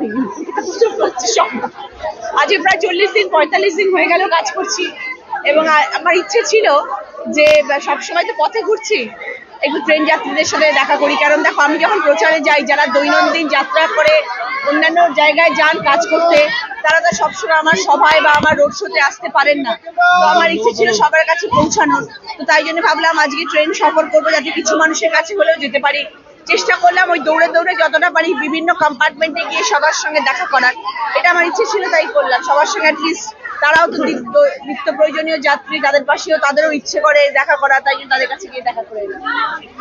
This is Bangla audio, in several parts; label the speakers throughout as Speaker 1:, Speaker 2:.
Speaker 1: করিনি আজকে প্রায় চল্লিশ দিন, পঁয়তাল্লিশ দিন হয়ে গেল কাজ করছি। এবং আমার ইচ্ছে ছিল যে সবসময় তো পথে ঘুরছি, একটু ট্রেন যাত্রীদের সাথে দেখা করি। কারণ দেখো, আমি যখন প্রচারে যাই, যারা দৈনন্দিন যাত্রা করে, অন্যান্য জায়গায় যান কাজ করতে, তারা তো সবসময় আমার সভায় বা আমার রোড শোতে আসতে পারেন না। তো আমার ইচ্ছে ছিল সবার কাছে পৌঁছানোর। তো তাই জন্য ভাবলাম, আজকে ট্রেন সফর করব, যাতে কিছু মানুষের কাছে হলেও যেতে পারি। চেষ্টা করলাম ওই দৌড়ে দৌড়ে যতটা পারি বিভিন্ন কম্পার্টমেন্টে গিয়ে সবার সঙ্গে দেখা করার। এটা আমার ইচ্ছে ছিল তাই করলাম। সবার সঙ্গে অ্যাটলিস্ট তারাও তো নিত্য নিত্য প্রয়োজনীয় যাত্রী তাদের পাশেও তাদেরও ইচ্ছে করে দেখা করা তাই জন্য তাদের কাছে গিয়ে দেখা করে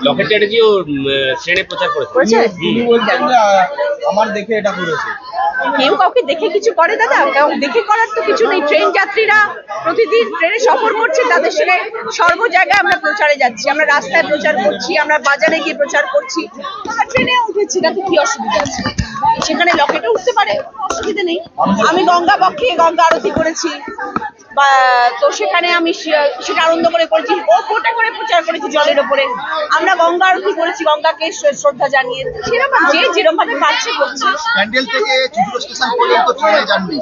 Speaker 2: লকেট চ্যাটার্জিও শ্রেণি প্রচার করেছে।
Speaker 3: আমার দেখে এটা করেছে।
Speaker 1: কেউ কাউকে দেখে কিছু করে দাদা? কেউ দেখে করার তো কিছু নেই। ট্রেন যাত্রীরা প্রতিদিন ট্রেনে সফর করছে, তাদের সঙ্গে সর্ব জায়গায় আমরা প্রচারে যাচ্ছি। আমরা রাস্তায় প্রচার করছি, আমরা বাজারে গিয়ে প্রচার করছি। আমরা ট্রেনে উঠেছি তাতে কি অসুবিধা আছে। সেখানে লকেটে উঠতে পারে, অসুবিধা নেই। আমি গঙ্গা পক্ষে গঙ্গা আরতি করেছি। তো সেখানে আমি সেটা আনন্দ করে করেছি। ও কোটা করে প্রচার করেছি জলের ওপরে। আমরা গঙ্গা আরতি করেছি গঙ্গাকে শ্রদ্ধা জানিয়ে। সেরকম যে যেরকম ভাবে পাচ্ছে করছে।
Speaker 4: প্যান্ডেল থেকে চুচুড়ো স্টেশন পর্যন্ত ট্রেনে যাননি।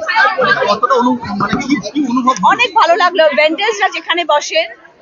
Speaker 4: কতটা অনু মানে কি কি অনুভব
Speaker 1: অনেক ভালো লাগল। ভেন্টেজরা যেখানে বসেন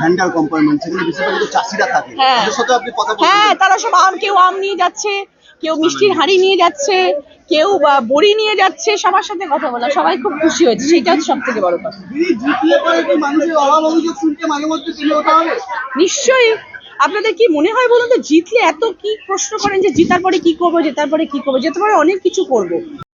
Speaker 4: ভ্যান্ডার কম্পার্টমেন্ট সেখানে বেশিরভাগ চাষিরা থাকে।
Speaker 1: হ্যাঁ।
Speaker 4: তাদের সাথে আপনি কথা
Speaker 1: হ্যাঁ তারা সব আম কেউ আম নিয়ে যাচ্ছে কেউ মিষ্টির হাঁড়ি নিয়ে যাচ্ছে কেউ বড়ি নিয়ে যাচ্ছে সবার সাথে কথা বলা সবাই খুব খুশি হয়েছে সেটা হচ্ছে সব থেকে বড় কথা।
Speaker 4: জিতলে পরে কি মানুষের অভাব অভিযোগ শুনতে মাঝে মধ্যে তুলে ওঠা হবে?
Speaker 1: নিশ্চয়ই। আপনাদের কি মনে হয় বলুন তো জিতলে এত কি প্রশ্ন করেন যে জিতার পরে কি করব জেতার পরে কি করব? জেতার পরে অনেক কিছু করব।